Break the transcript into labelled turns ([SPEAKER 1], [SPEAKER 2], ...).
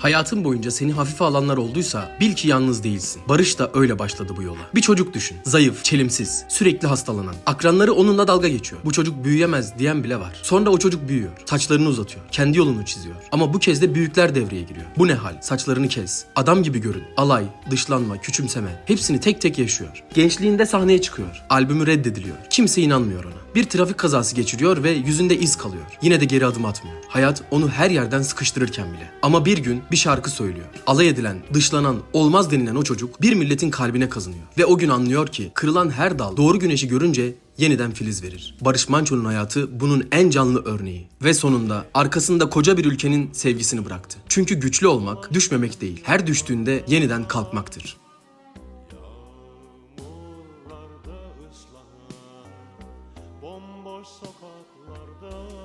[SPEAKER 1] Hayatın boyunca seni hafife alanlar olduysa bil ki yalnız değilsin. Barış da öyle başladı bu yola. Bir çocuk düşün. Zayıf, çelimsiz, sürekli hastalanan. Akranları onunla dalga geçiyor. Bu çocuk büyüyemez diyen bile var. Sonra o çocuk büyüyor. Saçlarını uzatıyor. Kendi yolunu çiziyor. Ama bu kez de büyükler devreye giriyor. Bu ne hal? Saçlarını kes. Adam gibi görün. Alay, dışlanma, küçümseme. Hepsini tek tek yaşıyor. Gençliğinde sahneye çıkıyor. Albümü reddediliyor. Kimse inanmıyor ona. Bir trafik kazası geçiriyor ve yüzünde iz kalıyor. Yine de geri adım atmıyor. Hayat onu her yerden sıkıştırırken bile. Ama bir gün bir şarkı söylüyor. Alay edilen, dışlanan, olmaz denilen o çocuk bir milletin kalbine kazınıyor. Ve o gün anlıyor ki kırılan her dal doğru güneşi görünce yeniden filiz verir. Barış Manço'nun hayatı bunun en canlı örneği ve sonunda arkasında koca bir ülkenin sevgisini bıraktı. Çünkü güçlü olmak düşmemek değil, her düştüğünde yeniden kalkmaktır. Bomboş sokaklarda